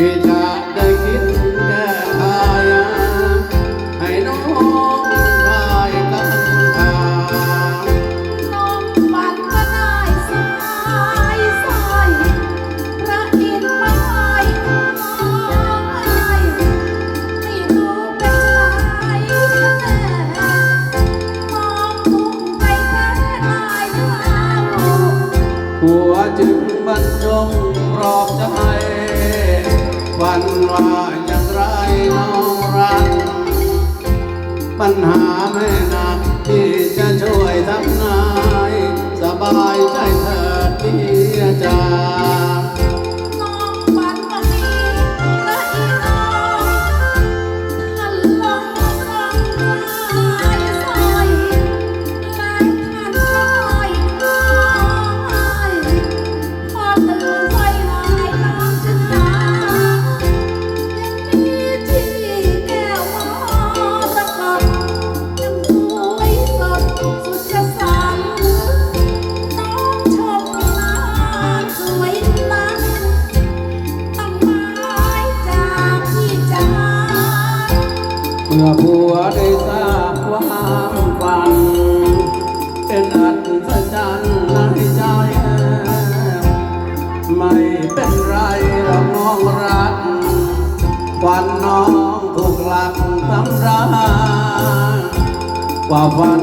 ที่จะได้คิดแก้ไขให้น้องคลายกังขาน้องฝันก็ได้สายสายพระอินทร์มาไล่ไม่รู้เป็นไรแต่มองมุ่งไปแค่ลายทางหัวจึงบรรจงรอบใจ อย่างไรน้องรัก ปัญหาไม่หนัก มื่อผัวได้ทราบความฝัน เป็นอัศจรรย์ในใจไม่เป็นไรเราน้องรักวันน้องถูกหลักทำร้ายว่าฝัน